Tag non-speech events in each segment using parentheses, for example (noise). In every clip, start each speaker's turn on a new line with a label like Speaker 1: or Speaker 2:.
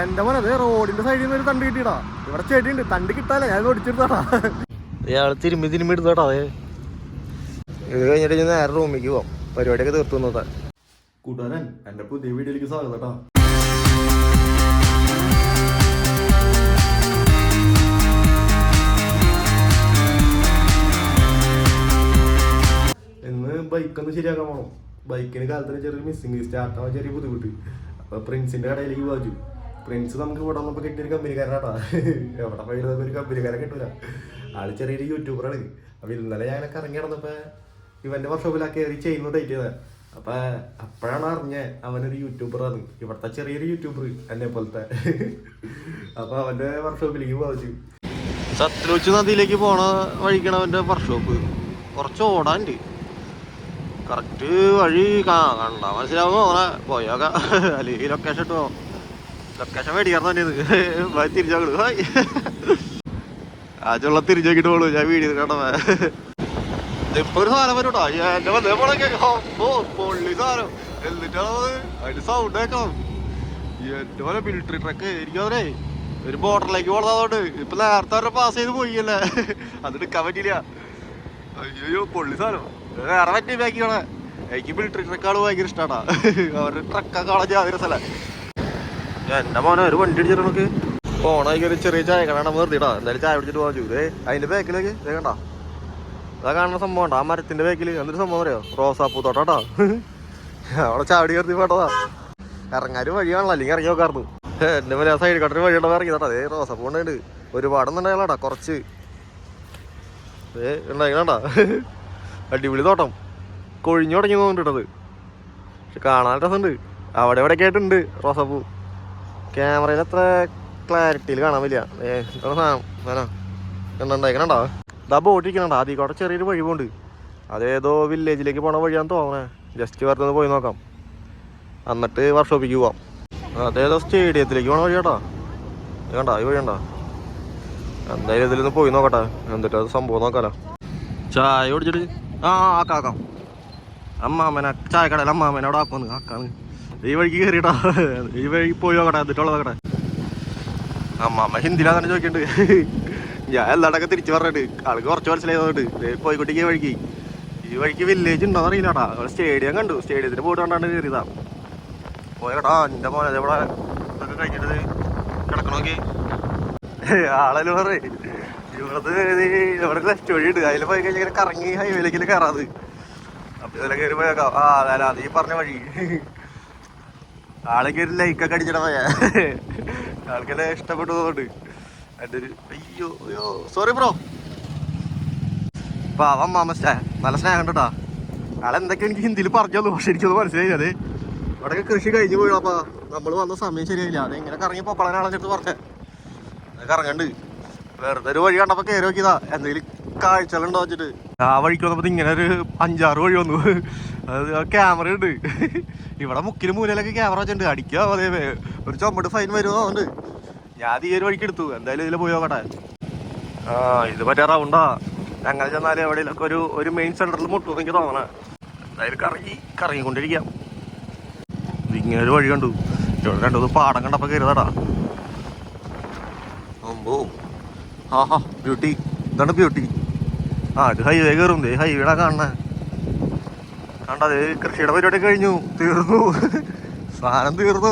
Speaker 1: എന്റെ മോനെ അതെ റോഡിന്റെ സൈഡിൽ നിന്ന് ഒരു തണ്ട് കിട്ടിയടാ. ഇവിടെ ചെടിയുണ്ട് തണ്ട് കിട്ടാല്ലേ ഞാൻ
Speaker 2: ഓടിച്ചെടുത്താടാ തിരുമ്പി തിരുമ്പി എടുത്തോട്ടാ അതെ ഇത് കഴിഞ്ഞിട്ട് ഞാൻ നേരെ റൂമിലേക്ക് പോവാം. പരിപാടിയൊക്കെ തീർത്തു നോക്കാം
Speaker 1: കൂട്ടുകാരൻ എന്റെ പുതിയ വീഡിയോയിലേക്ക് സ്വാഗതം കേട്ടോ. ഇന്ന് ബൈക്ക് ഒന്ന് ശരിയാക്കാൻ പോണം. ബൈക്കിന് കാലത്തിന് ചെറിയൊരു മിസ്സിങ് സ്റ്റാർട്ടാവാൻ ചെറിയ ബുദ്ധിമുട്ട്. അപ്പൊ പ്രിൻസിന്റെ കടയിലേക്ക് പോച്ചു പ്രിൻസ് നമുക്ക് ഇവിടെ വന്നപ്പോൾ കിട്ടിയൊരു കമ്പനിക്കാരനാട്ടാ. എവിടെ പോയി ഒരു കമ്പനിക്കാരെ കിട്ടൂല. ആൾ ചെറിയൊരു യൂട്യൂബറാണ് അപ്പൊ ഇന്നലെ ഞാനൊക്കെ ഇറങ്ങി നടന്നപ്പോൾ ഇവന്റെ വർഷോപ്പിലാ കയറി ചെയ്യുന്ന ഡേറ്റ് ചെയ്തത്. അപ്പൊ അപ്പോഴാണ് അറിഞ്ഞ അവനൊരു യൂട്യൂബറാണ് ഇവിടുത്തെ ചെറിയൊരു യൂട്യൂബർ എന്നെ പോലത്തെ. അപ്പൊ അവന്റെ വർക്ക്ഷോപ്പിലേക്ക് പോച്ചു
Speaker 2: സത്ലൂച്ച് നദിയിലേക്ക് പോണ വഴിക്കണ അവന്റെ വർക്ക്ഷോപ്പ് കുറച്ച് ഓടാണ്ട് കറക്റ്റ് വഴി കണ്ടാ മനസ്സിലാവുമോ അങ്ങനെ പോയോക്ക അല്ലെങ്കിൽ ലൊക്കേഷൻ ഇട്ടോ ലൊക്കേഷൻ മേടിക്കാൻ തന്നെ തിരിച്ചോളൂ ഹായ് ആദ്യമുള്ള തിരിച്ചു നോക്കിട്ട് പോളൂ ഞാൻ വീഡിയോ കണ്ടത് ഇപ്പൊ ഒരു സാധനം വരൂട്ടോ. എന്റെ വന്നേ പോളൊക്കെ ഓ പൊള്ളി സാധനം. എന്നിട്ടാണ് അതിന് സൗണ്ട് കേൾക്കണം എന്റെ പോലെ മിലിറ്ററി ട്രക്ക് എനിക്കവരെ ഒരു ബോർഡറിലേക്ക് പോണതുകൊണ്ട് ഇപ്പൊ നേരത്തെ അവരെ പാസ് ചെയ്ത് പോയില്ലേ. അത് എടുക്കാൻ പറ്റില്ല അയ്യോ പൊള്ളി സാധനം. വേറെ പറ്റി ബാക്കിയാണ് എനിക്ക് മിലിറ്ററി ട്രക്കാണ് ഭയങ്കര ഇഷ്ടമാണ് അവരുടെ ട്രക്കൊക്കെ കാണാൻ ജാതി രസമല്ല എന്റെ മോനെ ഒരു വണ്ടി അടിച്ചിട്ട് നമുക്ക് പോണേക്ക് ഒരു ചെറിയ ചായ കട വെറുതെ ഇടാ എന്തായാലും ചായ പിടിച്ചിട്ട് പോകാൻ ചൂട് അതിന്റെ ബാക്കിലേക്ക് കണ്ട അതാ കാണുന്ന സംഭവം ഉണ്ട് ആ മരത്തിന്റെ ബാക്കിൽ എന്തൊരു സംഭവം അറിയോ? റോസാപ്പൂ തോട്ടാ അവിടെ ചാവടി കയറി പോട്ടതാ. ഇറങ്ങാനും വഴിയാണല്ലോ. അല്ലെങ്കിൽ ഇറങ്ങി നോക്കാറുണ്ട് എന്റെ മേലെ ആ സൈഡ് കട്ടിന് വഴിയുടെ ഇറങ്ങി തട്ടാ അതേ റോസാപ്പൂ ഉണ്ട് ഒരുപാടൊന്നും ഉണ്ടായാലാടാ കുറച്ച്. ഏ ഉണ്ടായിക്കണ്ടാ അടിപൊളി തോട്ടം. കൊഴിഞ്ഞു തുടങ്ങി തോന്നിട്ടത്. പക്ഷെ കാണാൻ രസമുണ്ട്. അവിടെ ഇവിടെ ആയിട്ടുണ്ട് റോസാപ്പൂ. ക്യാമറയിൽ അത്ര ക്ലാരിറ്റിയിൽ കാണാൻ സാധനം എന്തുണ്ടായിക്കണണ്ടാ ഇതാ ബോട്ടിരിക്കണോ ആദ്യം കൂടെ ചെറിയൊരു വഴി പോണ്ട് അതേതോ വില്ലേജിലേക്ക് പോണ വഴിയാന്ന് തോന്നണേ. ജസ്റ്റ് വെറുതെ പോയി നോക്കാം. എന്നിട്ട് വർക്ക്ഷോപ്പിക്ക് പോവാം. അതേതോ സ്റ്റേഡിയത്തിലേക്ക് പോണ വഴി കേട്ടോ ഇത് കണ്ടാ? ഈ വഴി കണ്ടാ? എന്തായാലും ഇതിലൊന്ന് പോയി നോക്കട്ടെ. എന്നിട്ട് അത് സംഭവം നോക്കാലോ. ചായ കുടിച്ചിട്ട്? ആ ആക്കാം ആക്കാം. അമ്മാമന ചായ കടയിൽ അമ്മാമന അവിടെ ആക്കുമെന്ന് ആക്കാന്ന് ഈ വഴിക്ക് കയറിയിട്ടാ ഈ വഴി പോയി നോക്കട്ടെ എന്നിട്ടുള്ള നോക്കട്ടെ. അമ്മ ഹിന്ദിയിലാ തന്നെ ചോദിക്കണ്ട്. ഞാൻ എല്ലാടൊക്കെ തിരിച്ചു പറഞ്ഞിട്ട് ആൾക്ക് കുറച്ച് മനസ്സിലായതുകൊണ്ട് പോയി ഈ വഴിക്ക്. ഈ വഴിക്ക് വില്ലേജ് ഉണ്ടോ അറിയില്ലടാ സ്റ്റേഡിയം കണ്ടു. സ്റ്റേഡിയത്തിന് പോയിട്ട് കണ്ടാണ് കയറിയതാ പോയടാ നിന്റെ മോനെ ഇവിടെ കഴിഞ്ഞിട്ട് കിടക്കണോക്കി ആളല്ലോ പറ ഇവിടത്ത് ഇവിടെ ലെഫ്റ്റ് വഴി ഉണ്ട്. അതിൽ പോയി കഴിഞ്ഞാൽ കറങ്ങി ഹൈവേയിലേക്ക് കയറാത് അപ്പൊ ഇതിലെ കയറി പോയേക്കാം. ആ അതല്ല അത് ഈ പറഞ്ഞ വഴി. ആളെ കയറി ലൈക്കൊക്കെ അടിച്ചിടാ ആൾക്കെല്ലാം ഇഷ്ടപ്പെട്ടു തോന്നുന്നുണ്ട് എന്റെ ഒരു അയ്യോ അയ്യോ. സോറി ബ്രോ പാവം മാമ നല്ല സ്നേഹം കേട്ടാ ആളെന്തൊക്കെ എനിക്ക് ഹിന്ദിയിൽ പറഞ്ഞു പക്ഷെ എനിക്കത് മനസ്സിലായി അത്. ഇവിടെയൊക്കെ കൃഷി കഴിഞ്ഞു പോയപ്പാ നമ്മൾ വന്ന സമയം ശരിയായില്ല. അത് എങ്ങനെ കറങ്ങി പൊക്കളനാളെ പറഞ്ഞേ. കറങ്ങണ്ട്. വെറുതെ ഒരു വഴി കണ്ടപ്പോ കയറി നോക്കിയതാ. എന്തെങ്കിലും കാഴ്ചകളുണ്ടോ വെച്ചിട്ട്? ആ വഴിക്ക് വന്നപ്പോ ഇങ്ങനെ ഒരു അഞ്ചാറ് വഴി വന്നു. അത് ക്യാമറ ഉണ്ട് ഇവിടെ മുക്കിലും മൂലയിലൊക്കെ ക്യാമറ വെച്ചിട്ടുണ്ട്. അടിക്കുക അതേ ഒരു ചുമട് ഫൈൻ വരുമോ അതുകൊണ്ട്. ഞാൻ ഈ ഒരു വഴിക്ക് എടുത്തു. എന്തായാലും ഇതിൽ പോയി നോക്കട്ടെ. ആ ഇത് മറ്റേ റൗണ്ടാ ഞങ്ങൾ ചെന്നാൽ എവിടെയെങ്കിലൊക്കെ ഒരു ഒരു മെയിൻ സെന്ററിൽ മുട്ടു എനിക്ക് തോന്നണേ. എന്തായാലും കറങ്ങി കറങ്ങിക്കൊണ്ടിരിക്കാം. ഇങ്ങനെ ഒരു വഴി കണ്ടു. രണ്ടു പാടം കണ്ടപ്പോ കരുതടാ അമ്പോ ആഹാ ബ്യൂട്ടി ഇതാണ് ബ്യൂട്ടി ആ ഇത് ഹൈവേ കയറും. ദേ ഹൈവേടെ കാണണേ കണ്ടത് കൃഷിയുടെ പരിപാടി കഴിഞ്ഞു. തീർന്നു. സാധനം തീർന്നു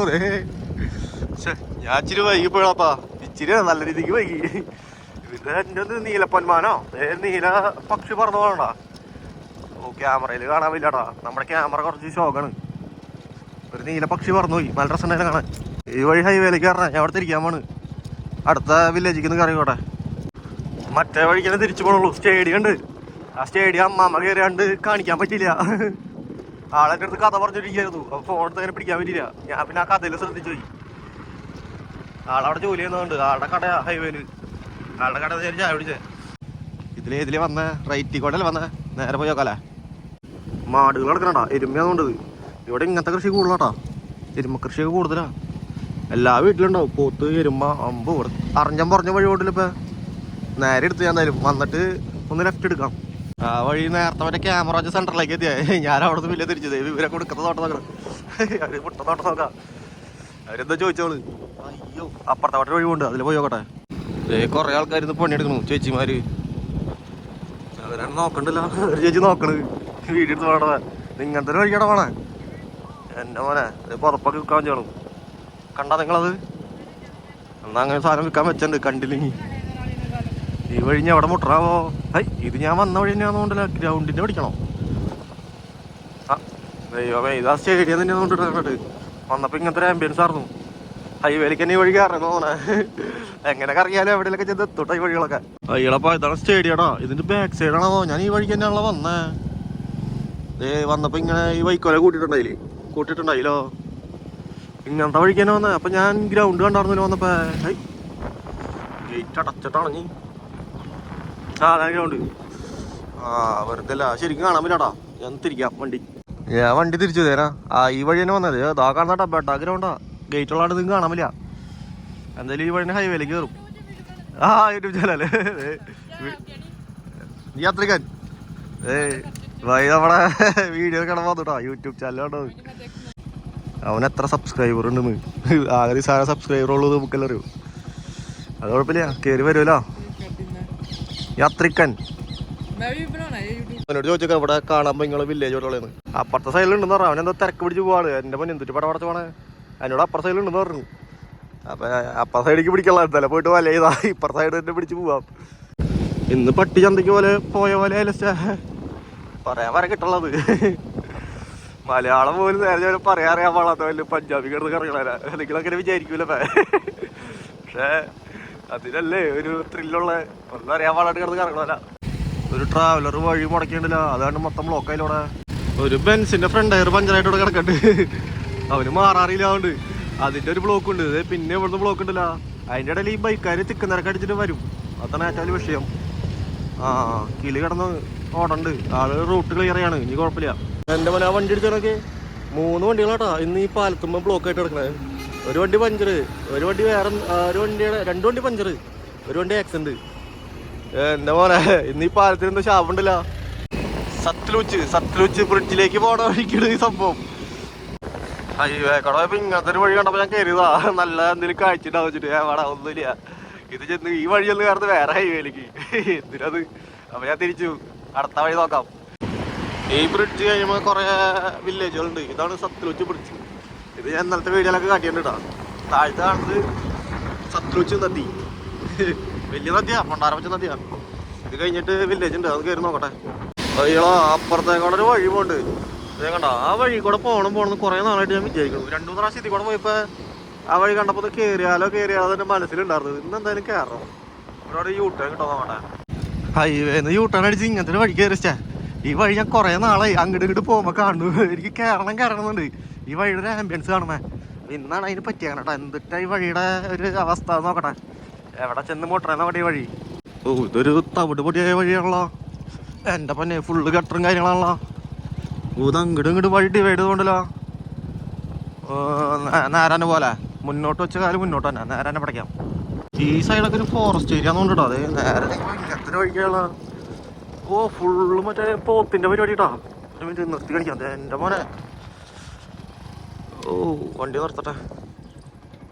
Speaker 2: ശ്ശെ, ഞാൻ ഇച്ചിരി വൈകിപ്പോഴാപ്പാ ഇച്ചിരി നല്ല രീതിക്ക് വൈകി. ഇത് എന്റെ ഒന്ന് നീലപ്പൊന്മാനോ ഏ നീല പക്ഷി പറന്നു പോകണ്ട ഓ ക്യാമറയിൽ കാണാൻ നമ്മുടെ ക്യാമറ കുറച്ച് ഷോക്കാണ് ഒരു നീല പക്ഷി പറന്നുപോയി. നല്ല രസം കാണാൻ. ഈ വഴി ഹൈവേയിലേക്ക് കയറണേ ഞാൻ അവിടെ തിരിക്കാൻ പോണ് അടുത്ത വില്ലേജിൽ നിന്ന് കറിയോട്ടെ മറ്റേ വഴിക്ക് തിരിച്ചു പോണുള്ളൂ. സ്റ്റേഡിയം ഉണ്ട്. ആ സ്റ്റേഡിയം അമ്മാമ്മ കയറിയാണ്ട് കാണിക്കാൻ പറ്റില്ല ആളെന്റെ അടുത്ത് കഥ പറഞ്ഞിരിക്കുന്നു അപ്പൊ ഫോൺ എടുത്ത് അങ്ങനെ പിടിക്കാൻ പറ്റില്ല ഞാൻ പിന്നെ ആ കഥയിൽ ശ്രദ്ധിച്ചു പോയി. ആളവിടെ ജോലി ചെയ്യുന്നതുകൊണ്ട് ആളുടെ കട ഹൈവേൽ ആളുടെ കട ചായ പിടിച്ചേ ഇതിൽ ഇതിൽ വന്ന? റൈറ്റിൽ കൂടെ വന്ന? നേരെ പോയി നോക്കാലേ മാടുകൾ കിടക്കണടാ എരുമയാന്നുണ്ട്. ഇവിടെ ഇങ്ങനത്തെ കൃഷി കൂടുതലാട്ടാ. എരുമ കൃഷിയൊക്കെ കൂടുതലാ. എല്ലാ വീട്ടിലുണ്ടാവും. പോത്ത് എരുമ അമ്പ് അറിഞ്ഞം പറഞ്ഞ വഴി ഇപ്പൊ നേരെ എടുത്ത് ഞാൻ തരും വന്നിട്ട് ഒന്ന് ലെഫ്റ്റ് എടുക്കാം. ആ വഴി നേരത്തെ മറ്റേ ക്യാമറ സെന്ററിലേക്ക് എത്തിയാ. ഞാൻ അവിടെ നിന്ന് വലിയ തിരിച്ചത് ഇവരെ കൊടുക്കുന്ന തോട്ടം നോക്കണം അവർ മുട്ട തോട്ടം നോക്കാം. അവരെന്താ ചോദിച്ചോൾ? അയ്യോ അപ്പുറത്തെ വട്ടം വഴി കൊണ്ട് അതിൽ പോയി നോക്കട്ടെ. കുറേ ആൾക്കാർ ഇന്ന് പണിയെടുക്കണു ചേച്ചിമാര്. അവരാണ് നോക്കണ്ടല്ലോ. ഒരു ചേച്ചി നോക്കണത് വീഡിയോ എടുത്ത് വേണേ ഇങ്ങനത്തെ ഒരു വഴിക്കട വേണേ എന്റെ മോനെ പുറപ്പൊക്കെ വിൽക്കാൻ ചെയ്യണം കണ്ടാ നിങ്ങളത്? എന്നാ അങ്ങനെ സാധനം വിൽക്കാൻ വെച്ചിട്ടുണ്ട് കണ്ടില്ലെങ്കിൽ ഈ വഴി ഞാൻ അവിടെ മുട്ടറാവോ? ഹൈ ഇത് ഞാൻ വന്ന വഴി തന്നെയാണെന്നുണ്ടല്ലോ ഗ്രൗണ്ടിന്റെ പഠിക്കണോ ആ ഇതാ സ്റ്റേഡിയം തന്നെയാണ് കൊണ്ടിട്ട് വന്നപ്പോൾ ഇങ്ങനത്തെ ഒരു ആംബിയൻസ് ആയിരുന്നു. ഹൈവേലേക്ക് തന്നെ ഈ വഴി തോന്നണേ. എങ്ങനെ അറിയാലോ എവിടെയൊക്കെ ചെന്ന് എത്തോട്ടെ ഈ വഴികളൊക്കെ. അയ്യളപ്പാ ഇതാണ് സ്റ്റേഡിയടാ. ഇതിന്റെ ബാക്ക് സൈഡാണോ ഞാൻ ഈ വഴിക്ക് തന്നെയാണല്ലോ വന്നേ. ഏ വന്നപ്പോ ഇങ്ങനെ ഈ വൈക്കോല കൂട്ടിട്ടുണ്ടായില്ലേ കൂട്ടിട്ടുണ്ടായില്ലോ ഇങ്ങനത്തെ വഴിക്ക് തന്നെ വന്നേ. അപ്പൊ ഞാൻ ഗ്രൗണ്ട് കണ്ടായിരുന്നല്ലോ വന്നപ്പോ. ഗേറ്റ് അടച്ചിട്ടാണ് നീ ആ ശരിക്കും കാണാൻ വണ്ടി ഞാൻ വണ്ടി. തിരിച്ചു തരാ. ആ ഈ വഴി തന്നെ വന്നത്. ഇതാ കാണാട്ടാ ബെട്ടാ ഗ്രൗണ്ടാ ഗേറ്റ് ഉള്ള നിങ്ങൾക്ക് കാണാൻ എന്തായാലും ഈ വഴി ഹൈവേയിലേക്ക് കയറും ആ യൂട്യൂബ് ചാനലേ നീ ഏ വൈ നമ്മുടെ വീഡിയോ കാണാൻ വന്നുട്ടോ യൂട്യൂബ് ചാനലാണ് അവൻ എത്ര സബ്സ്ക്രൈബർ ഉണ്ട് ആകെ സാധനം സബ്സ്ക്രൈബർ ഉള്ളത് നമുക്കെല്ലാം അറിയൂ. അത് കുഴപ്പമില്ല. കയറി വരുമല്ലോ യാത്രിക്കൻ എന്നോട് ചോദിച്ചൊക്കെ ഇവിടെ കാണാൻ നിങ്ങളെ വില്ലേജ് ഓട്ടോ അപ്പുറത്തെ സൈഡിലുണ്ടെന്ന് പറഞ്ഞു. അവനെന്താ തിരക്ക് പിടിച്ച് പോവാണ്. എന്റെ മുൻ എന്തൊരു പടം പടച്ചു പോണേ. എന്നോട് അപ്പുറ സൈഡിലുണ്ടെന്ന് പറഞ്ഞു. അപ്പൊ അപ്പുറത്തെ സൈഡിലേക്ക് പിടിക്കള്ള തല പോയിട്ട് വല ഇതാ ഇപ്പുറ സൈഡ് തന്നെ പിടിച്ച് പോവാം. ഇന്ന് പട്ടി ചന്തയ്ക്ക് പോലെ പോയ പോലെ പറയാൻ വരെ കിട്ടുള്ളത് മലയാളം പോലും നേരെ ചോദിച്ചാൽ പറയാറിയാൻ പാടാത്ത വലിയ പഞ്ചാബി കിടന്ന് കറങ്ങണ എന്തെങ്കിലും അങ്ങനെ വിചാരിക്കൂലേ പക്ഷേ അതിനല്ലേ ഒരു ത്രില്ലുള്ള ഒന്നും അറിയാൻ പാടായിട്ട് കിടന്ന് കറങ്ങണല്ല ഒരു ട്രാവലർ വഴി മുടക്കേണ്ടില്ല അതാണ് മൊത്തം ബ്ലോക്ക് ആയില്ലോടെ ഒരു ബെൻസിന്റെ ഫ്രണ്ട് ടയർ പഞ്ചറായിട്ട് ഇവിടെ കിടക്കട്ടെ അവന് മാറാറില്ല അതുകൊണ്ട്. അതിന്റെ ഒരു ബ്ലോക്ക് ഉണ്ട്. പിന്നെ ഇവിടുന്ന് ബ്ലോക്ക് ഉണ്ടല്ല. അതിന്റെ ഇടയിൽ ഈ ബൈക്കാര് തിക്ക് നിരക്ക് അടിച്ചിട്ട് വരും. അതാണ് ഏറ്റവും വിഷയം. ആ കിളി കിടന്ന് ഓടണ്ട്. ആൾ റൂട്ട് ക്ലിയർ ആണ് ഇനി കുഴപ്പമില്ല. എന്റെ മോനെ ആ വണ്ടി അടിച്ചതൊക്കെ മൂന്ന് വണ്ടികളാട്ടാ. ഇന്ന് ഈ പാലത്തുമ്പോ ബ്ലോക്ക് ആയിട്ട് കിടക്കണേ ഒരു വണ്ടി പഞ്ചർ ഒരു വണ്ടി വേറെ ഒരു വണ്ടിയുടെ രണ്ട് വണ്ടി പഞ്ചർ ഒരു വണ്ടി ആക്സിഡന്റ് എന്റെ മോനെ ഇന്ന് ഈ പാലത്തിന് എന്തോ ശാപമുണ്ടല്ലോ സത്ലൂച്ച് സത്ലൂച്ച് ബ്രിഡ്ജിലേക്ക് പോണ വഴിക്കാണ് ഈ സംഭവം. ഹൈവേ കട പോയപ്പോ ഇങ്ങനത്തെ ഒരു വഴി കണ്ടപ്പോ ഞാൻ കരുതാ. നല്ല എന്തെങ്കിലും കാഴ്ചണ്ടാവും വെച്ചിട്ട്. വേടാ ഒന്നുമില്ല. ഇത് ചെന്ന് ഈ വഴിയൊന്നും കയറുന്നത് വേറെ ഹൈവേയിലേക്ക് എന്തിനത്? അപ്പൊ ഞാൻ തിരിച്ചു. അടുത്ത വഴി നോക്കാം. ഈ ബ്രിഡ്ജ് കഴിയുമ്പോൾ കുറെ വില്ലേജുകളുണ്ട് ഇതാണ് സത്ലൂച്ച് ബ്രിഡ്ജ് ഇത് ഞാൻ ഇന്നലത്തെ വീഡിയോയിലൊക്കെ കാട്ടിയിട്ടാ താഴത്തെ കാണുന്നത് സത്രുച്ച് നദി. വലിയ നദിയാ വെച്ച നദിയാ. ഇത് കഴിഞ്ഞിട്ട് വില്ലേജ് ഉണ്ട് അത് കയറി നോക്കട്ടെ. അയ്യോ അപ്പുറത്തേക്കൂടെ ഒരു വഴി പോണ്ട്. കണ്ടോ ആ വഴി കൂടെ പോകണം പോകണം കുറെ നാളായിട്ട് ഞാൻ വിചാരിക്കുന്നു. രണ്ടു മൂന്ന് പ്രാവശ്യം ഇതിൽ കൂടെ പോയപ്പോ ആ വഴി കണ്ടപ്പോ കേറിയാലോ കയറിയാലോ കയറിയാലോ മനസ്സിലുണ്ടായിരുന്നു. ഇന്ന് എന്തായാലും കയറണം ഇവിടെ യൂ ടേൺ കിട്ടോ നോക്കട്ടെ ഹൈവേന്ന് യൂ ടേൺ അടിച്ച് ഇങ്ങനത്തെ വഴി കയറിച്ചാ ഈ വഴി ഞാൻ കുറെ നാളായി അങ്ങോട്ട് ഇങ്ങോട്ട് പോകുമ്പോ കാണുന്നു. എനിക്ക് കയറണം കയറണമെന്നുണ്ട് ഈ വഴിയുടെ ആംബിയൻസ് കാണുമേ? ഇന്നാണ് അതിന് പറ്റിയ കേട്ടോ എന്തിട്ടാ ഈ വഴിയുടെ ഒരു അവസ്ഥ നോക്കട്ടെ. എവിടെ ചെന്ന് മുട്ടറ നോക്കട്ടെ ഈ വഴി. ഓ ഇതൊരു തവിട് പൊടിയായ വഴിയാണല്ലോ. എന്റെ പന്നെ ഫുള്ള് ഗട്ടറും കാര്യങ്ങളാണല്ലോ. ഓ ഇത് അങ്ങോട്ടും ഇങ്ങോട്ട് വഴി ഡിവൈഡ് ചെയ്തുകൊണ്ടല്ലോ നേരാനെ പോലെ. മുന്നോട്ട് വെച്ച കാലം മുന്നോട്ട് തന്നെ. നേരാനെ പഠിക്കാം ഈ സൈഡൊക്കെ ഒരു ഫോറസ്റ്റ് ഏരിയ എന്നുണ്ടോ അതെ? നേരെ ഇങ്ങനത്തെ വഴിക്കാനുള്ള ഓ ഫുള്ള് മറ്റേ പോത്തിന്റെ പരിപാടി കേട്ടോ. നിർത്തി കാണിക്കാം. അതെ എന്റെ മോനെ. ഓ വണ്ടി നിർത്തട്ടെ.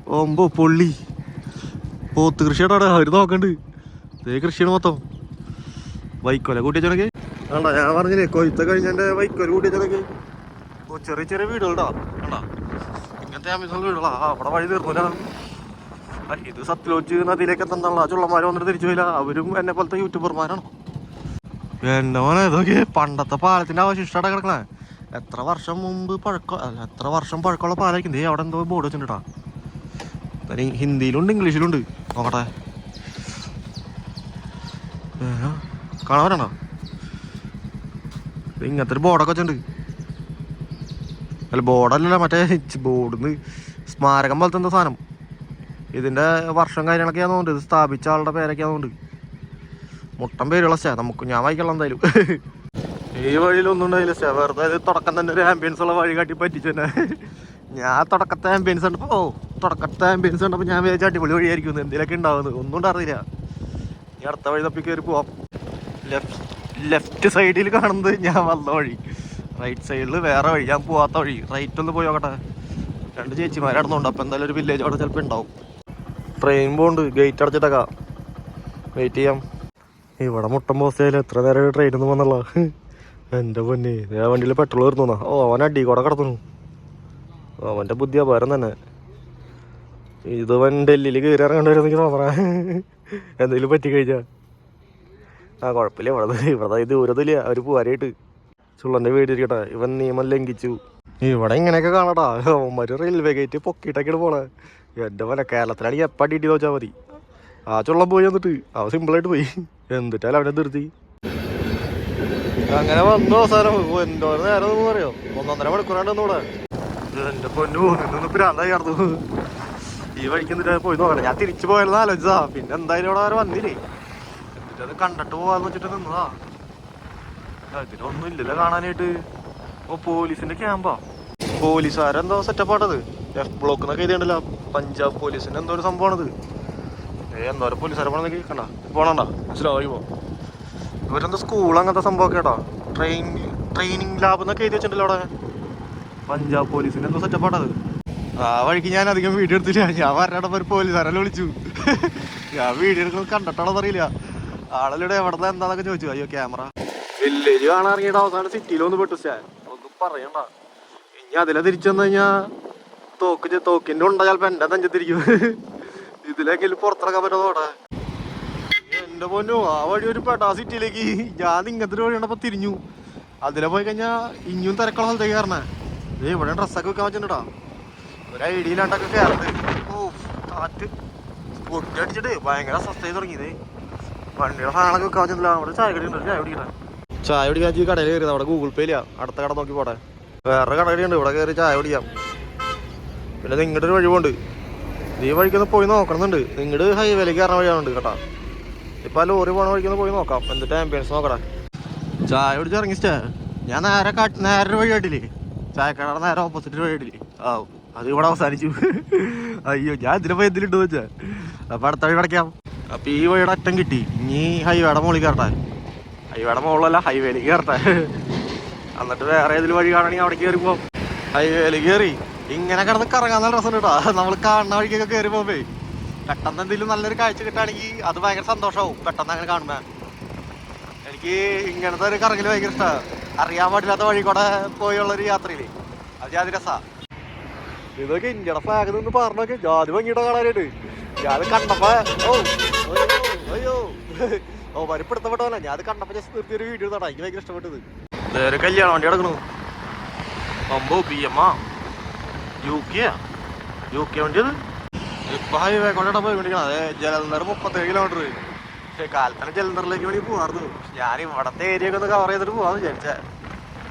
Speaker 2: ഓമ്പോ പൊള്ളി. പോത്ത് കൃഷിയാടാ അവർ നോക്കണ്ട്. ഇതേ കൃഷിയാണ് മൊത്തം. വൈക്കോല കൂട്ടി വെച്ചോണക്ക് വേണ്ട ഞാൻ പറഞ്ഞില്ലേ കൊയ്ത്ത കഴിഞ്ഞ എന്റെ വൈക്കോല കൂട്ടി വെച്ചോണക്ക് ഓ ചെറിയ ചെറിയ വീടുകളുണ്ടാ? കണ്ട? ഇങ്ങനത്തെ ആമിസുള്ള വീടുകളാ. ആ, അവിടെ വഴി തീർന്നില്ല ആ, ഇത് സത്യലോച്ച് നദിയിലേക്ക് എത്തണ്ടല്ല ചുള്ളന്മാര് വന്നിട്ട് തിരിച്ചു പോയില്ല. അവരും എന്നെ പോലത്തെ യൂട്യൂബർമാരാണ്. എന്റെ മോനെ ഇതൊക്കെ പണ്ടത്തെ പാലത്തിന്റെ അവശിഷ്ടമായിട്ട് കിടക്കണേ. എത്ര വർഷം മുമ്പ് പഴക്കം അല്ല എത്ര വർഷം പഴക്കമുള്ള പാലായിരിക്കും. ദേ അവിടെ എന്തോ ബോർഡ് വെച്ചിട്ടുണ്ടാ എന്തായാലും ഹിന്ദിയിലുണ്ട് ഇംഗ്ലീഷിലുണ്ട്. നോക്കട്ടെ. കാണാൻ വരണോ ഇങ്ങനത്തെ ഒരു ബോർഡൊക്കെ വെച്ചിട്ടുണ്ട്. അല്ല ബോർഡല്ലല്ലോ മറ്റേ ബോർഡിന്ന് സ്മാരകം പോലത്തെ എന്താ സാധനം. ഇതിന്റെ വർഷം കാര്യങ്ങളൊക്കെ ആണെന്നുണ്ട് ഇത് സ്ഥാപിച്ച ആളുടെ പേരൊക്കെ ആണെന്നുണ്ട് മുട്ടൻ പേരുള്ള നമുക്ക് ഞാൻ വായിക്കണം എന്തായാലും. ഈ വഴിയിലൊന്നും ഉണ്ടായില്ല. സ്റ്റേ വെറുതെ ഇത് തുടക്കം തന്നെ ഒരു ആംബിയൻസ് ഉള്ള വഴി കാട്ടി പറ്റിച്ചു തന്നെ. ഞാൻ തുടക്കത്തെ ആംബിയൻസ് കണ്ടപ്പോ ഓ തുടക്കത്തെ ആംബിയൻസ് കണ്ടപ്പോ ഞാൻ വിചാരിച്ച അടിപൊളി വഴിയായിരിക്കും എന്തെങ്കിലുമൊക്കെ ഉണ്ടാവുന്നത് ഒന്നും ഉണ്ടായിരുന്നില്ല. ഈ അടുത്ത വഴി തപ്പി കയറി പോവാം. ലെഫ്റ്റ് ലെഫ്റ്റ് സൈഡിൽ കാണുന്നത് ഞാൻ വന്ന വഴി. റൈറ്റ് സൈഡിൽ വേറെ വഴി. ഞാൻ പോവാത്ത വഴി. റൈറ്റ് ഒന്ന് പോയി നോക്കട്ടെ. രണ്ട് ചേച്ചിമാർ നടന്നുണ്ട് അപ്പൊ എന്തായാലും ഒരു വില്ലേജ് അവിടെ ചിലപ്പോൾ ഉണ്ടാവും. ട്രെയിൻ പോണ്ട് ഗേറ്റ് അടച്ചിട്ടേക്കാം. വെയിറ്റ് ചെയ്യാം. ഇവിടെ മുട്ടം പോസ്റ്റ് ആയാലും എത്ര നേരം ട്രെയിൻ ഒന്നും വന്നല്ല എന്റെ പൊന്നെ ഞാൻ വണ്ടിയിൽ പെട്രോൾ തീർന്നു ഓ അവൻ അടി കൂടെ കിടത്തുന്നു അവന്റെ ബുദ്ധി അപാരം തന്നെ. ഇത് അവൻ ഡൽഹിയിൽ കയറി ഇറങ്ങേണ്ടി തോന്നണേ. എന്തെങ്കിലും പറ്റി കഴിഞ്ഞാ? ആ കുഴപ്പമില്ല ഇവിടെ ഇവിടെ ഇത് ദൂരത്തില്ല അവർ പോരായിട്ട് ചുള്ളന്റെ വീട് ഇരിക്കട്ടെ ഇവൻ നിയമം ലംഘിച്ചു. ഇവിടെ ഇങ്ങനെയൊക്കെ കാണടാ. അവന്മാര് റെയിൽവേ ഗേറ്റ് പൊക്കിയിട്ടൊക്കെയാണ് പോണേ. എന്റെ പോലെ കേരളത്തിലാണെങ്കിൽ എപ്പം അടി ഇട്ടി നോച്ചാൽ മതി. ആ ചുള്ളം പോയി വന്നിട്ട് അവ സിമ്പിളായിട്ട് പോയി. എന്നിട്ടാലും അവനെ നിർത്തി. അങ്ങനെ വന്നു അവസാനം എന്തോ നേരം ഒന്നും പറയോ ഒന്നൊന്നര മണിക്കൂറാണ്ട് ഇവിടെ. എന്റെ പൊന്നു പോകുന്നു പ്രാന്തായി കിടന്നു. ഈ വഴിക്ക് എന്നിട്ട് പോയി നോക്കണം ഞാൻ തിരിച്ചു പോയാലും ആലോചിച്ചാ പിന്നെ എന്തായാലും ഇവിടെ വരെ വന്നില്ലേ? എന്നിട്ട് അത് കണ്ടിട്ട് പോവാന്ന് വെച്ചിട്ട് നിന്നതാ. ഇതിലൊന്നും ഇല്ലല്ലോ കാണാനായിട്ട്. ഓ പോലീസിന്റെ ക്യാമ്പാ. പോലീസുകാരെന്തോ സെറ്റപ്പ് ആട്ടത് എഫ് ബ്ലോക്ക് എന്നൊക്കെ എഴുതിയുണ്ടല്ലോ. പഞ്ചാബ് പോലീസിന്റെ എന്തോ ഒരു സംഭവമാണത്. ഏ എന്തോ പോലീസുകാരെ പോണെന്നൊക്കെ കണ്ട പോണണ്ട? മനസ്സിലായി പോ ഇവരെന്തോ സ്കൂൾ അങ്ങനത്തെ സംഭവമൊക്കെ കേട്ടോ? ട്രെയിൻ ട്രെയിനിങ് ലാബ് എന്നൊക്കെ എഴുതി വെച്ചിട്ടുണ്ടല്ലോ അവിടെ. പഞ്ചാബ് പോലീസിന്റെ എന്തോ സെറ്റപ്പ് ആട്ടത് ആ വഴിക്ക് ഞാൻ അധികം വീഡിയോ എടുത്തില്ല. ഞാൻ വരണ്ട ഒരു പോലീസുകാരെല്ലാം വിളിച്ചു. ഞാൻ വീഡിയോ എടുക്കുന്നത് കണ്ടിട്ടാണോ അറിയില്ല. ആളല്ലേ എവിടെ എന്താന്നൊക്കെ ചോദിച്ചു. അയ്യോ ക്യാമറ വില്ലേജ് കാണാൻ ഇറങ്ങിയിട്ട് അവസാനം സിറ്റിയിലൊന്ന് പെട്ടു സ്റ്റാ ഒന്നും പറയണ്ട. ഇനി അതിലെ തിരിച്ചു വന്നു കഴിഞ്ഞാ തോക്ക് തോക്കിന്റെ ഉണ്ട ചിലപ്പോ എന്റെ തഞ്ചത്തിരിക്കും ഇതിലേക്കെങ്കിലും പുറത്തിറക്കാൻ പറ്റുന്നോടെ എന്റെ പൊന്നു ആ വഴി ഒരു പെടാ സിറ്റിയിലേക്ക്. ഞാൻ ഇങ്ങനത്തെ ഒരു വഴി കണ്ടപ്പോ തിരിഞ്ഞു. അതിലെ പോയി കഴിഞ്ഞാ ഇനിയും തിരക്കുള്ള സ്ഥലത്തേക്ക് കയറണേ. ഏ ഇവിടെ ഡ്രസ്സൊക്കെ വെക്കാൻ വെച്ചിട്ടുണ്ടാ ഒരു ഐഡിയ ഇല്ലാണ്ടൊക്കെ കയറുന്നത് ഓ കാറ്റ്. പൊട്ടടിച്ചിട്ട് ഭയങ്കര സസ്തയായി തുടങ്ങിയത് വണ്ടിയുടെ സാധനങ്ങളൊക്കെ വെക്കാൻ വെച്ചിട്ടില്ല അവിടെ ചായ കടിയുണ്ട് ചായ കുടിക്കണേ ചായ കുടിക്കാൻ ഈ കടയിൽ കയറിയത് അവിടെ ഗൂഗിൾ പേ ഇല്ല. അടുത്ത കട നോക്കി പോട്ടെ. വേറെ കടയിലുണ്ട് ഇവിടെ കയറി ചായ കുടിക്കാം. പിന്നെ നിങ്ങളുടെ ഒരു വഴി പോണ്ട് ഈ വഴിക്കൊന്ന് പോയി നോക്കണമെന്നുണ്ട് നിങ്ങളുടെ ഹൈവേയിലേക്ക് കയറുന്ന വഴിയാണുണ്ട് കേട്ടാ. ഇപ്പൊ ലോറി പോണ വഴിക്കൊന്ന് പോയി നോക്കാം. എന്നിട്ട് ആംബിയൻസ് നോക്കടാ ചായ കുടിച്ച് ഇറങ്ങിസ്റ്റേ ഞാൻ നേരെ കാട്ട് നേരെ വഴി കാട്ടില്ലേ? ചായക്കടയുടെ നേരെ ഓപ്പോസിറ്റ് വഴി കാട്ടില്ലേ? ആ അത് ഇവിടെ അവസാനിച്ചു. അയ്യോ ഞാൻ ഇതിനെ പോയി എന്തിലിട്ട് വെച്ചാ? അപ്പൊ അടുത്ത വഴി കിടക്കാം അപ്പൊ ഈ വഴിയുടെ അറ്റം കിട്ടി. ഇനി ഹൈവേയുടെ മുകളിൽ കയറട്ടെ. ഹൈവേയുടെ മുകളിലല്ല ഹൈവേയിലേക്ക് കയറട്ടെ. എന്നിട്ട് വേറെ ഏതെങ്കിലും വഴി കാണണമെങ്കിൽ അവിടെ കയറി പോവാം. ഹൈവേയിൽ കയറി ഇങ്ങനെ കിടന്ന് കറങ്ങാൻ നല്ല രസം കേട്ടോ നമ്മൾ കാണുന്ന വഴിക്കൊക്കെ കയറി പോകുമ്പേ പെട്ടെന്ന് എന്തെങ്കിലും നല്ലൊരു കാഴ്ച കിട്ടുകയാണെങ്കിൽ അത് ഭയങ്കര സന്തോഷമാവും. പെട്ടെന്ന് അങ്ങനെ കാണുമ്പോൾ എനിക്ക് ഇങ്ങനത്തെ ഒരു കറങ്ങൽ ഭയങ്കര ഇഷ്ടമാണ് അറിയാൻ പാടില്ലാത്ത വഴി കൂടെ പോയുള്ള ഒരു യാത്രയിൽ. അത് ജാതി രസാ. ഇതൊക്കെ ഇന്ത്യയുടെ ഫ്ലാഗ് നിന്ന് പറഞ്ഞൊക്കെ ജാതി ഭംഗിയുടെ കാണാനായിട്ട് ഞാൻ കണ്ടപ്പോ ഓ അയ്യോ, ഞാൻ അത് കണ്ടപ്പോ ജസ്റ്റ് നിർത്തിയൊരു വീഡിയോ തടാ എനിക്ക് ഭയങ്കര ഇഷ്ടപ്പെട്ടത്. വേറെ കല്യാണ വണ്ടി അടക്കണു അമ്പോ ബി എം ആ യു കെ യു കെ വണ്ടി അത്? ഹൈവേ കൊണ്ടാ പോയി കൊണ്ടിരിക്കണം. അതെ ജലന്ധർ മുപ്പത്തേഴ് കിലോമീറ്റർ പക്ഷേ കാലത്തന്നെ ജലന്ധറിലേക്ക് വേണ്ടി പോകാറുന്നു ഞാൻ ഇവിടത്തെ ഏരിയ ഒക്കെ ഒന്ന് കവർ ചെയ്തിട്ട് പോവാന്ന് വിചാരിച്ച.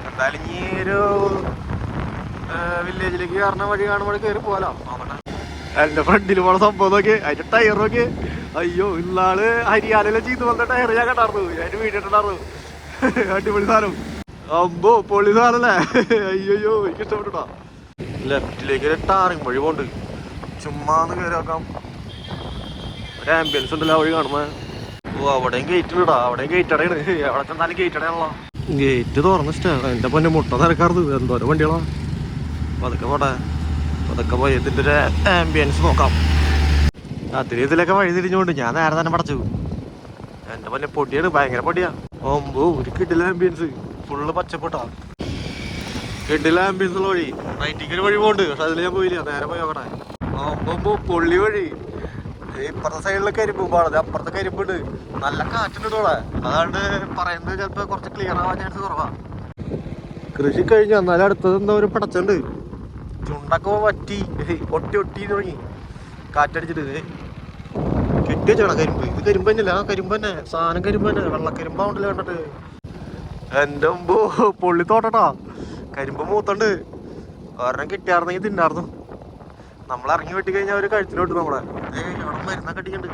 Speaker 2: എന്തായാലും ഇനി ഒരു വില്ലേജിലേക്ക് കയറുന്ന വഴി കാണുമ്പോൾ കയറി പോകാലോ നോക്കട്ടെ. ഫ്രണ്ടിൽ പോണ സംഭവം നോക്കി. അതിന്റെ ടയർ നോക്കി. അയ്യോ ഇന്നാൾ ഹരിയാനയിലെ ചീത്ത വന്ന ടയർ ഞാൻ കണ്ടായിരുന്നു ഞാൻ വീഡിയോ ഇട്ടുണ്ടായിരുന്നു അടിപൊളി സാധനം. അമ്പോ പൊളി സാധനല്ലേ അയ്യോ എനിക്ക് ഇഷ്ടപ്പെട്ടുട്ടോ ലെഫ്റ്റിലേക്ക് ടാറിങ് വഴി പോണ്ട് ചുമ്മാ കയറാക്കാം കയറി ഒരു ആംബുലൻസ് ഉണ്ടല്ലോ വഴി കാണുമ്പോ. ഓ അവിടെയും ഗേറ്റ് ഇടാ അവിടെയും ഗേറ്റ് അടയാണ് എവിടെ ചെന്നാലും ഗേറ്റ് അടയാണല്ലോ ഗേറ്റ് തുറന്നിട്ടാ എന്റെ പൊന്നെ മുട്ട തിരക്കാറത് എന്തോരം വണ്ടികളാ. പതുക്കെ പോട്ടെ. പതുക്കെ പോയി ഇതിന്റെ ഒരു ആംബിയൻസ് നോക്കാം. അതിന് ഇതിലൊക്കെ വഴി തിരിഞ്ഞുകൊണ്ട് ഞാൻ നേരെ തന്നെ പടച്ചു. എന്റെ പൊന്നെ പൊടിയാണ്. ഭയങ്കര പൊടിയാ. ഓമ്പോ ഒരു കിഡിലെ ആംബിയൻസ് ഫുള്ള് പച്ചപ്പൊട്ടാ. കിഡിലെ ആംബിയൻസ് ഉള്ള വഴി. റൈറ്റിക്ക് ഒരു വഴി പോണ്ട് പക്ഷെ അതിൽ ഞാൻ പോയില്ല. നേരെ പോയി ഓമ്പോ പൊള്ളി വഴി. ഇപ്പുറത്തെ സൈഡിലെ കരിമ്പുമ്പാണ് അപ്പുറത്തെ കരിമ്പുണ്ട്. നല്ല കാറ്റുണ്ടോളെ അതാണ്ട് പറയുന്നത് ചിലപ്പോ കുറച്ച് ക്ലിയർ ആവാൻ ചാൻസ് കുറവാ. കൃഷി കഴിഞ്ഞു. എന്നാലും അടുത്തത് എന്താ ഒരു പടച്ചുണ്ട്. ചുണ്ടൊക്കെ വറ്റി. ഒട്ടി ഒട്ടി തുടങ്ങി. കാറ്റടിച്ചിട്ട് കിട്ടിയ കെട്ടി വെച്ചാണ് കരിമ്പ്? ഇത് കരിമ്പ് തന്നെയല്ല? ആ കരിമ്പ് തന്നെ. സാധനം കരിമ്പ് തന്നെ. വെള്ളക്കരിമ്പാണ്ടല്ലോ കണ്ടിട്ട്. എന്റെ മുമ്പ് പൊള്ളി തോട്ടട്ടാ. കരിമ്പ് മൂത്തണ്ട്. ഒരെണ്ണം കിട്ടിയാർന്നെങ്കിൽ തിന്നാർന്നു. നമ്മൾ ഇറങ്ങി വെട്ടി കഴിഞ്ഞാൽ അവർ കഴുത്തിലോട്ട് നമ്മളെ അവിടെ ഇവിടെ മരുന്നൊക്കെ അടിക്കണ്ട്.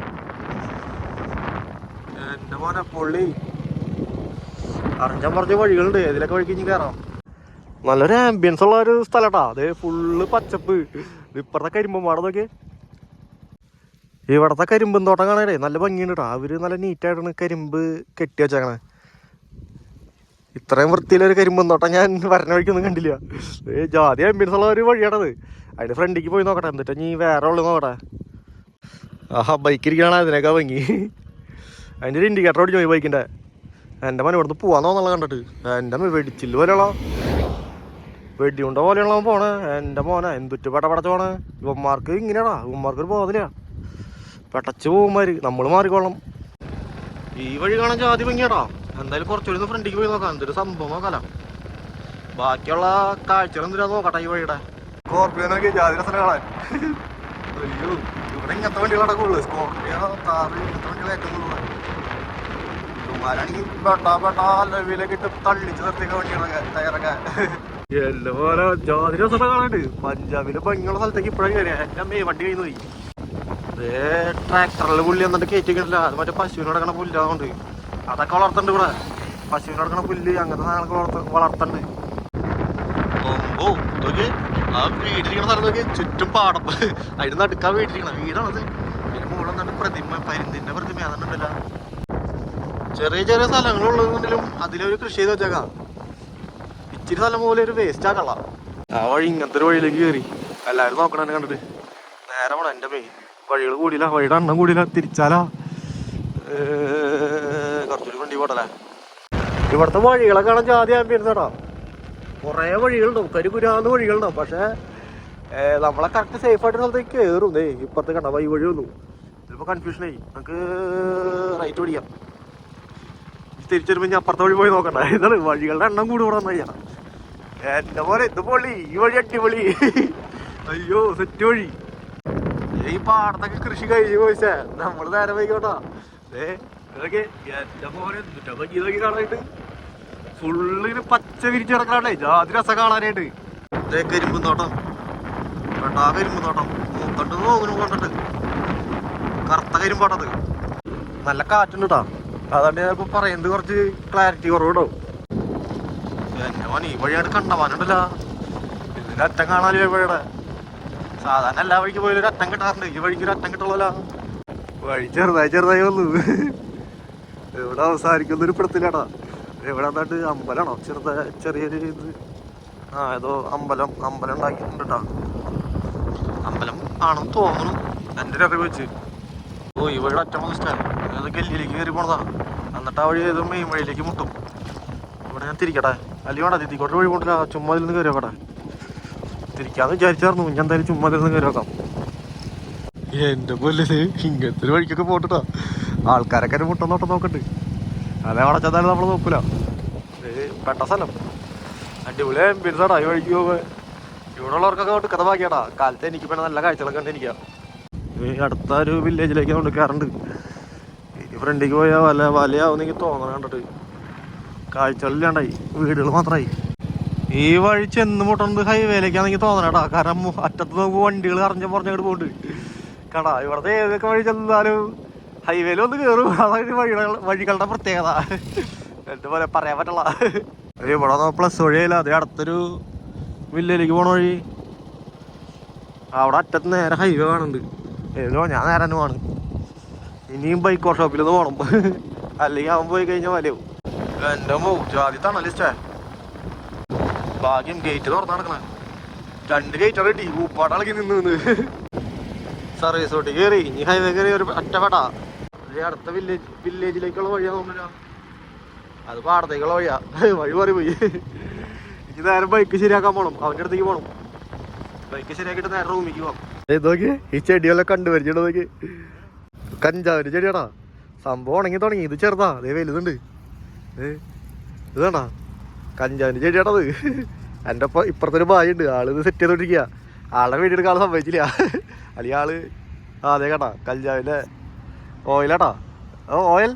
Speaker 2: എന്റെ മോനെ പൊള്ളി. അറിഞ്ഞാൻ പറഞ്ഞ വഴികളുണ്ട്. ഏതിലൊക്കെ വഴിക്ക് ഇനി കയറാം? നല്ലൊരു ആംബിയൻസ് ഉള്ള ഒരു സ്ഥലട്ടാ. അതെ ഫുള്ള് പച്ചപ്പ്. ഇപ്പറത്തെ ഇപ്പുറത്തെ പാടുന്നൊക്കെ നോക്കിയേ. ഇവിടത്തെ കരിമ്പും തോട്ടം കാണാനേ നല്ല ഭംഗിയുണ്ട് കേട്ടോ അവർ നല്ല നീറ്റായിട്ടാണ് കരിമ്പ് കെട്ടി വെച്ചേക്കണേ. ഇത്രയും വൃത്തിയിലൊരു കരിമ്പും തോട്ടം ഞാൻ വരണ വഴിക്കൊന്നും കണ്ടില്ല. ഏ ജാതി ആംബിയൻസ് ഉള്ള ഒരു വഴിയാണത്. അതിന്റെ ഫ്രണ്ടിക്ക് പോയി നോക്കട്ടെ എന്നിട്ട് നീ വേറെ ഉള്ളു നോക്കട്ടെ. ആഹാ ഇരിക്കണ അതിനൊക്കെ ഭംഗി? അതിന്റെ ഒരു ഇൻഡിക്കേറ്റർ ഓടിച്ചു പോയി ബൈക്കിന്റെ എന്റെ മന ഇവിടുന്ന് പോവാൻ തോന്നുള്ള കണ്ടിട്ട്. എന്റെ അമ്മ വെടിച്ചില്ല പോലെയുള്ള വെടിയുണ്ട പോലെയുള്ള പോണേ. എന്റെ മോനെ എന്തുറ്റ പെട്ട പടച്ച പോണേ ഇവന്മാർക്ക് ഇങ്ങനെയാടാ ഇവന്മാർക്ക് ഒരു ബോധമില്ല. പെട്ടച്ച് പോകുമ്പോ നമ്മൾ മാറിക്കോളണം ഈ വഴി കാണാൻ ജാതി ഭംഗിയാടാ. എന്തായാലും കുറച്ചുകൂടി ഫ്രണ്ടിക്ക് പോയി നോക്കാം. എന്തൊരു സംഭവം നോക്കാലോ. ബാക്കിയുള്ള കാഴ്ചകൾ എന്തിനാ നോക്കട്ടെ ഈ വഴിയുടെ? സ്കോർപ്പിയോ നോക്കി ജാതി രസം കാണാൻ അയ്യോ ഇവിടെ ഇങ്ങനത്തെ വണ്ടികളാണ് കൂടുതൽ സ്കോർപ്പിയോ താറ് ഇങ്ങനത്തെ വണ്ടികളൊക്കെ ടയറൊക്കെ. എല്ലാ പഞ്ചാബിലെ ഭംഗിയുള്ള സ്ഥലത്തേക്ക് ഇപ്പോഴും കയറിയ വണ്ടി ട്രാക്ടറിൽ അത് മറ്റേ പശുവിന് നടക്കണ പുല്ലാതുകൊണ്ട് അതൊക്കെ വളർത്തണ്ട് ഇവിടെ. പശുവിന് നടക്കണ പുല്ല് അങ്ങനത്തെ സാധനങ്ങളൊക്കെ വളർത്തണ്ട് ഓ ആ വീട്ടിലിരിക്കണ സ്ഥലം നോക്കി ചുറ്റും പാടം. അതിന് നടുക്കാ വീട്ടിലിരിക്കണ വീടാണത്. പിന്നെ മുകളിൽ നിന്നിട്ട് പ്രതിമ പരുന്തിന്റെ പ്രതിമ അതുണ്ടല്ല. ചെറിയ ചെറിയ സ്ഥലങ്ങൾ സ്ഥലങ്ങളുള്ളതെങ്കിലും അതിലൊരു കൃഷി ചെയ്ത് വെച്ചേക്കാം. ഇച്ചിരി സ്ഥലം പോലെ ഒരു വേസ്റ്റ് ആക്കള്ള ആ വഴി ഇങ്ങനത്തെ ഒരു വഴിയിലേക്ക് കയറി എല്ലാവരും നോക്കണം എന്നെ കണ്ടിട്ട് നേരെ വേണം എന്റെ മെയിൻ വഴികൾ കൂടിയില്ല. വഴിയുടെ എണ്ണം കൂടിയില്ല. തിരിച്ചാലാ. കുറച്ചൊരു വണ്ടി പോട്ടല്ലേ? ഇവിടുത്തെ വഴികളെ കാണാൻ ജാതി ആമ്പിരുന്നടാ കുറേ വഴികളുണ്ടാവും. കരികുരാന്ന് വഴികളുണ്ടാവും. പക്ഷേ നമ്മളെ കറക്റ്റ് സേഫ് ആയിട്ട് സ്ഥലത്തേക്ക് കയറും. ദേ ഇപ്പുറത്ത് കണ്ട? വൈ വഴി വന്നു. ചിലപ്പോൾ കൺഫ്യൂഷനായി നമുക്ക് റൈറ്റ് പഠിക്കാം തിരിച്ചു ഞാൻ അപ്പുറത്തെ വഴി പോയി നോക്കണ്ട. ഇതാണ് വഴികളുടെ എണ്ണം കൂടി ഇവിടെ വന്നു കഴിഞ്ഞാൽ പോലെ ഇത് പൊളി. ഈ വഴി അടിപൊളി. അയ്യോ സെറ്റ് വഴി. ഈ പാടത്തൊക്കെ കൃഷി കഴിഞ്ഞു പോയിച്ചേ നമ്മൾ നേരെ പോയിക്കോട്ടാ. ഏ ഇതൊക്കെ എന്റെ പോലെ കാണാനായിട്ട്. ഫുള്ളിന് പച്ച വിരിച്ച് കിടക്കണേ ജാതി കാണാനായിട്ട്. ഇതേ കരിമ്പും തോട്ടം പെട്ടാ കരിമ്പും തോട്ടം മൂത്തണ്ട് നോക്കുന്നു കൊണ്ടിട്ട് കറുത്ത കരിമ്പാട്ടത് നല്ല കാറ്റുണ്ട് കേട്ടോ അതുകൊണ്ട് ഇപ്പൊ പറയുന്നത് കുറച്ച് ക്ലാരിറ്റി കുറവുണ്ടോ എന്റെ മണി ഈ വഴിയായിട്ട് കണ്ടവാനുണ്ടല്ലോ ഇതിന്റെ അറ്റം കാണാനോ വഴിയുടെ? സാധാരണ എല്ലാ വഴിക്ക് പോയാലും ഒരു അറ്റം കിട്ടാറുണ്ട്. ഈ വഴിക്ക് ഒരു അറ്റം കിട്ടുള്ളല്ലോ വഴി ചെറുതായി ചെറുതായി വന്നു. എവിടെ അവസാനിക്കുന്ന ഒരു എവിടെ അമ്പലമാണോ ചെറുത ചെറിയൊരു ഇത്. ആ ഏതോ അമ്പലം അമ്പലം ഉണ്ടാക്കിയിട്ടുണ്ട് കേട്ടോ അമ്പലം ആണെന്ന് തോന്നുന്നു. എന്റെ ഒരു അറിവ് വെച്ച്. ഓ ഈ വഴിയുടെ അറ്റം അത് ഗല്ലിയിലേക്ക് കയറി പോണതാ. എന്നിട്ട് ആ വഴി ഏതോ മെയിൻ വഴിയിലേക്ക് മുട്ടും. ഇവിടെ ഞാൻ തിരിക്കട്ടെ. അല്ലെങ്കിൽ വേണ്ട തിരിക്കോട്ട് വഴി പോണില്ല ചുമ്മാ ഇതിൽ നിന്ന് കയറി വെക്കട്ടെ തിരിക്കാന്ന് വിചാരിച്ചായിരുന്നു. ഞാൻ എന്തായാലും ചുമ്മാ ഇതിൽ നിന്ന് കയറി വെക്കാം എന്റെ പോലെ ഇങ്ങനത്തെ ഒരു വഴിക്കൊക്കെ പോട്ടിട്ടാ. ആൾക്കാരൊക്കെ മുട്ടം നോട്ടം നോക്കണ്ട്. അതെ അവിടെ നമ്മൾ നോക്കൂല. പെട്ട സ്ഥലം. അടിപൊളി പെരുന്നാടാ ഈ വഴിക്ക് പോകുമ്പോ. ഇവിടെ ഉള്ളവർക്കൊക്കെ കൊണ്ട് കഥ ബാക്കിയാടാ കാലത്ത് എനിക്ക് പിന്നെ നല്ല കാഴ്ചകളൊക്കെ കണ്ട് എനിക്കാ അടുത്ത ഒരു വില്ലേജിലേക്ക് കൊണ്ട് കയറുണ്ട് ഇനി ഫ്രണ്ടിലേക്ക് പോയാൽ വല വലയാവും എനിക്ക് തോന്നണം കണ്ടിട്ട്. കാഴ്ചകളില്ലാണ്ടായി വീടുകൾ മാത്രമായി ഈ വഴി ചെന്ന് മുട്ടുന്നത് ഹൈവേയിലേക്കാണെങ്കിൽ തോന്നണടാ. കാരണം അറ്റത്ത് നോക്കുമ്പോൾ വണ്ടികൾ അറിഞ്ഞ പറഞ്ഞങ്ങോട്ട് പോകുന്നുണ്ട് കടാ ഇവിടുത്തെ ഏതൊക്കെ വഴി ചെന്നാലും ഹൈവേയിൽ ഒന്ന് കയറും അതാണ് വഴികൾ വഴികളുടെ പ്രത്യേകത. എന്താ പോലെ പറയാൻ പറ്റില്ല. ഇവിടെ പ്ലസ് വഴിയല്ല അതേ അടുത്തൊരു വില്ലയിലേക്ക് പോണ വഴി. അവിടെ അറ്റത്ത് നേരെ ഹൈവേ കാണുന്നുണ്ട്. ഏതോ ഞാൻ നേരെ തന്നെ പോണ് ഇനിയും ബൈക്ക് വർക്ക്ഷോപ്പിൽ നിന്ന് പോകണം അല്ലെങ്കിൽ അവൻ പോയി കഴിഞ്ഞാൽ വലിയ എന്റെ മോ ആദ്യത്താണ് ലിസ്റ്റേ ഭാഗ്യം ഗേറ്റ് തുറന്നു നടക്കണേ. രണ്ട് ഗേറ്റ് റെഡി ഊപ്പാടളക്കി നിന്ന് നിന്ന് സർവീസ് തൊട്ട് കയറി ഇനി ഹൈവേ കയറി ഒരു ഒറ്റപ്പെടാ. ഇത് അടുത്ത വില്ലേജ് വില്ലേജിലേക്കുള്ള വഴിയാ തോന്നില്ല അത് പാടത്തേക്കുള്ള വഴിയാ. വഴി മാറി പോയി. ഇനി നേരെ ബൈക്ക് ശരിയാക്കാൻ പോണം. അവന്റെ അടുത്തേക്ക് പോണം. ബൈക്ക് ശരിയാക്കിയിട്ട് നേരെ റൂമിലേക്ക് പോകാം നോക്കി ഈ ചെടിയെല്ലാം കണ്ടുവരിച്ചിട്ട് നോക്കി? കഞ്ചാവിന്റെ ചെടിയാടാ. സംഭവം ഉണങ്ങി തുടങ്ങി. ഇത് ചെറുതാ. അതേ വലുതുണ്ട്. ഇത് ഇതാണ്ടാ കഞ്ചാവിന്റെ ചെടിയാണത് എന്റെ ഒപ്പം ഇപ്പുറത്തൊരു ഭാഗ്യ ഉണ്ട്. ആൾ ഇത് സെറ്റ് ചെയ്തോണ്ടിരിക്കുക ആളുടെ വീട്ടിൽ എടുക്കാൻ സമ്മതിച്ചില്ല അല്ലെങ്കിൽ ആൾ? ആ അതെ കേട്ടാ കഞ്ചാവിന്റെ ഓയിലാട്ടാ. ഓയിൽ?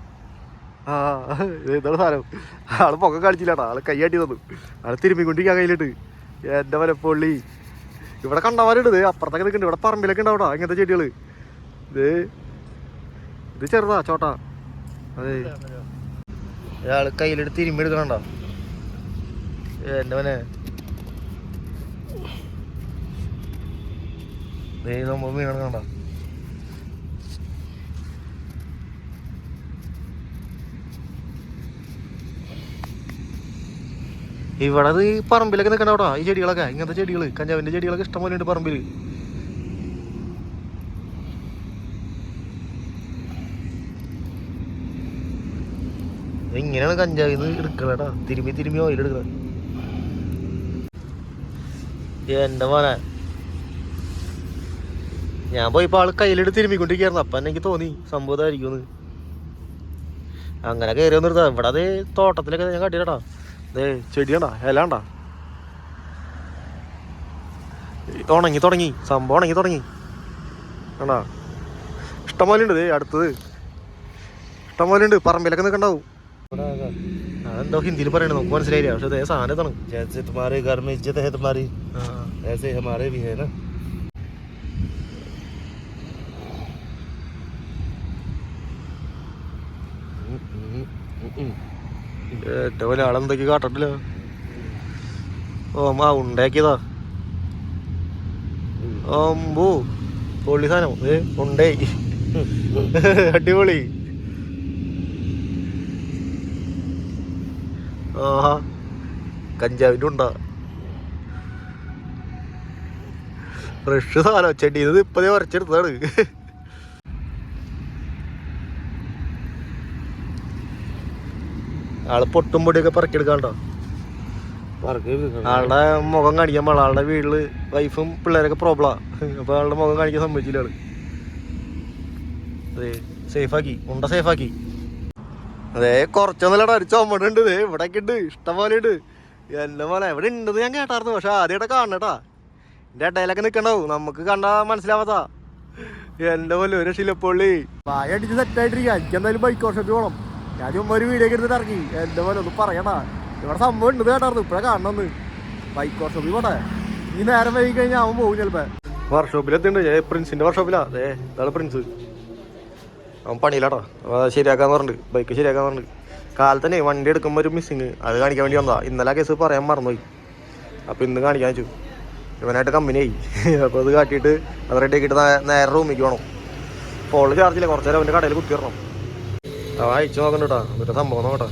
Speaker 2: ആ ഇത് ഇതാണ് സാധനം? ആൾ പൊക്കം കളിച്ചില്ലാട്ടാ ആൾ കൈയാട്ടി തന്നു. ആൾ തിരുമ്മിക്കൊണ്ടിരിക്കുക കയ്യിലിട്ട്. എന്റെ വലപ്പള്ളി. ഇവിടെ കണ്ടവാനുണ്ട് ഇത് അപ്പുറത്തൊക്കെ നിൽക്കുന്നുണ്ട്. ഇവിടെ പറമ്പിലൊക്കെ ഉണ്ടാവട്ടോ ഇങ്ങനത്തെ ചെടികൾ. ഇത് ഇത് ചെറുതാ ചോട്ടാ. അതെ. ഇയാൾ കയ്യിലെടുത്ത് തിരുമ്പി എടുക്കണണ്ട എന്റെ മോനെ. ദേ നമ്മൾ വീണ കണ്ട? ഇവിടെ ഈ പറമ്പിലൊക്കെ നിൽക്കണ അവിടെ ഈ ചെടികളൊക്കെ. ഇങ്ങനത്തെ ചെടികൾ കഞ്ചാവിന്റെ ചെടികളൊക്കെ ഇഷ്ടം പോലെ ഉണ്ട് പറമ്പിൽ ഇങ്ങനെയാണ് കഞ്ചാവ് ഇത് എടുക്കണേടാ? തിരുമ്പി തിരുമ്പി ഓയിൽ എടുക്കണ. എന്റെ മോനെ. ഞാൻ പോയിപ്പോൾ ആൾ കയ്യിലെടുത്ത് തിരുമ്പിക്കൊണ്ടിരിക്കുന്നു അപ്പൊ എനിക്ക് തോന്നി സംഭവത്തായിരിക്കുമെന്ന് അങ്ങനെ കയറി വന്നിരുത്താ ഇവിടെ അത് തോട്ടത്തിലൊക്കെ ഞാൻ കട്ടിയിലടാ ദേ ചെടിയണ്ടാ ഇലാണ്ടാ ഉണങ്ങി തുടങ്ങി സംഭവം ഉണങ്ങി തുടങ്ങി ആണ്ടാ ഇഷ്ടംപോലെ ഉണ്ട് ദേ അടുത്തത് ഇഷ്ടംപോലെ ഉണ്ട് പറമ്പിലൊക്കെ നിൽക്കണ്ടാവും അതെന്തോ ഹിന്ദിയിൽ പറയണത് നമുക്ക് മനസ്സിലായില്ല പക്ഷെ അതേ സാധനം ഇതാണ്
Speaker 1: जैसे तुम्हारे घर में इज्जत है तुम्हारी
Speaker 2: ആ.
Speaker 1: ऐसे हमारे भी है ना
Speaker 2: ഏറ്റവും വലിയ ആളെന്തൊക്കെ കാട്ടട്ടില്ല ഓ ഉണ്ടാക്കിയതാ ഓമ്പൂ പൊള്ളി സാധനം. ഏ ഉണ്ടേ അടിപൊളി. ആഹാ കഞ്ചാവിന്റെ ഉണ്ടാ. ഫ്രഷ് സാധനം ചെടിയത് ഇപ്പതേ വരച്ചെടുത്തതാണ്. ആൾ പൊട്ടും പൊടിയൊക്കെ പറക്കിയെടുക്കാണ്ടോ ആളുടെ മുഖം കാണിക്കാൻ പാടില്ല. ആളുടെ വീട്ടിൽ വൈഫും പിള്ളേരൊക്കെ പ്രോബ്ലം അപ്പൊ ആളുടെ മുഖം കാണിക്കാൻ സമ്മതിച്ചില്ല ആൾ. അതെ സേഫാക്കി. ഉണ്ട സേഫാക്കി. അതെ കുറച്ചൊന്നല്ലടാ ഒരു ചുമടുണ്ട്. ദേ ഇവിടെയൊക്കെ ഉണ്ട് ഇഷ്ടംപോലെ ഉണ്ട് എന്നെ പോലെ എവിടെ ഉണ്ടെന്ന് ഞാൻ കേട്ടായിരുന്നു പക്ഷെ ആദ്യമായിട്ട് കാണണട്ടാ എന്റെ ഇടയിലൊക്കെ നിക്കണ്ടാവും. നമുക്ക് കണ്ടാ മനസ്സിലാവാത്താ. എന്റെ പോലെ ഒരു ശിലപ്പൊള്ളി വായ അടിച്ച് സെറ്റായിട്ടിരിക്കുക എനിക്ക് എന്തായാലും ബൈക്ക് വർഷത്തിൽ പോകണം ഞാൻ ചുമ്മാ ഒരു വീഡിയോ ഒക്കെ എടുത്തിട്ട് ഇറങ്ങി. എന്റെ പോലെ ഒന്ന് പറയണ ഇവിടെ സംഭവം ഉണ്ട് കേട്ടായിരുന്നു ഇപ്പഴേ കാണണമെന്ന് ബൈക്ക് വർഷോപ്പിൽ പോട്ടെ. ഈ നേരം വൈകി കഴിഞ്ഞാൽ അവൻ പോകും ചിലപ്പോ. വർക്ക്ഷോപ്പിലെത്തുണ്ട് പ്രിൻസിന്റെ വർക്ക്ഷോപ്പിലാ അതെ ഇതാണ് പ്രിൻസ് അവൻ പണിയിലാട്ടോ. ശരിയാക്കാന്ന് പറഞ്ഞിട്ട്. ബൈക്ക് ശരിയാക്കാന്ന് പറഞ്ഞിട്ട്. കാലത്തന്നെ വണ്ടി എടുക്കുമ്പോൾ ഒരു മിസ്സിങ് അത് കാണിക്കാൻ വേണ്ടി വന്നതാ. ഇന്നലെ കേസ് പറയാൻ മറന്നുപോയി. അപ്പോൾ ഇന്ന് കാണിക്കാൻ വെച്ചു. ഇവനായിട്ട് ആയി (laughs) അപ്പോൾ അത് കാട്ടിയിട്ട് അത് റെഡി ആക്കിയിട്ട് നേരെ റൂമിലേക്ക് വേണം. ഫോണിൽ ചാർജില്ല കുറച്ച് നേരം അവന്റെ കടയിൽ കുത്തി അവൻ അയച്ചു നോക്കണ്ട കേട്ടോ എന്നിട്ട് സംഭവം നോക്കട്ടെ.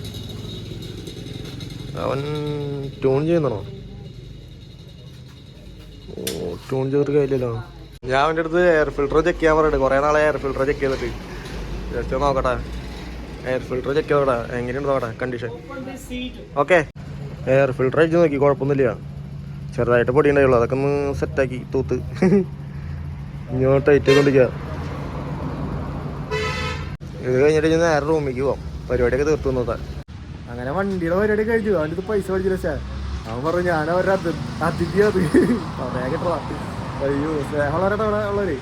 Speaker 2: അവൻ ട്യൂൺ ചെയ്യുന്നതാണോ? ഓ ട്യൂൺ ചെയ്തിട്ട് കഴിയില്ലല്ലോ ഞാൻ അവന്റെ അടുത്ത് എയർ ഫിൽറ്റർ ചെക്ക് ചെയ്യാൻ പറഞ്ഞിട്ട് കുറേ നാളെ എയർ ഫിൽറ്റർ ചെക്ക് ചെയ്തിട്ട്. ജസ്റ്റ് നോക്കട്ടെ. എയർ ഫിൽറ്റർ ചെക്ക് ചെയ്തോടാ. എങ്ങനെയുണ്ട് നോക്കട്ടെ കണ്ടീഷൻ ഓക്കെ എയർ ഫിൽറ്റർ അയച്ചു നോക്കി കുഴപ്പമൊന്നുമില്ല. ചെറുതായിട്ട് പൊടി ഉണ്ടായുള്ളൂ അതൊക്കെ ഒന്ന് സെറ്റാക്കി തൂത്ത്. (laughs) ഇങ്ങോട്ട് ടൈറ്റ് ചെയ്തോണ്ടിരിക്കുക. ഇത് കഴിഞ്ഞിട്ട് നേരെ റൂമിലേക്ക് പോവാം. പരിപാടിയൊക്കെ തീർത്തു നോക്കാം അങ്ങനെ വണ്ടിയുടെ പരിപാടി കഴിഞ്ഞു. അവന്റെ പൈസ മേടിച്ചില്ല പക്ഷേ അവൻ പറഞ്ഞു ഞാൻ അവരുടെ അത് അതിഥി അത്. പറയാൻ കിട്ടതാ അയ്യോ സ്നേഹമുള്ളവരുടെ അവിടെ ഉള്ളവര്.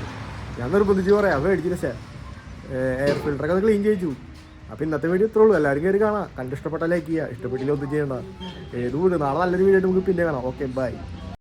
Speaker 2: ഞാൻ നിർബന്ധിച്ച് പറയാം മേടിച്ചില്ല പക്ഷേ എയർ ഫിൽറ്ററൊക്കെ ക്ലീൻ ചെയ്യിച്ചു അപ്പോൾ ഇന്നത്തെ വീഡിയോ ഇത്രേ ഉള്ളൂ. എല്ലാവരും കയറി കാണാം. കണ്ട് കണ്ടിഷ്ടപ്പെട്ട ലൈക്ക് ചെയ്യുക. ഇഷ്ടപ്പെട്ടില്ല ഒന്നും ചെയ്യണ്ട. ഏത് വീട്? നാളെ നല്ലൊരു വീഡിയോ ആയിട്ട് നമുക്ക് പിന്നെ കാണാം. Okay bye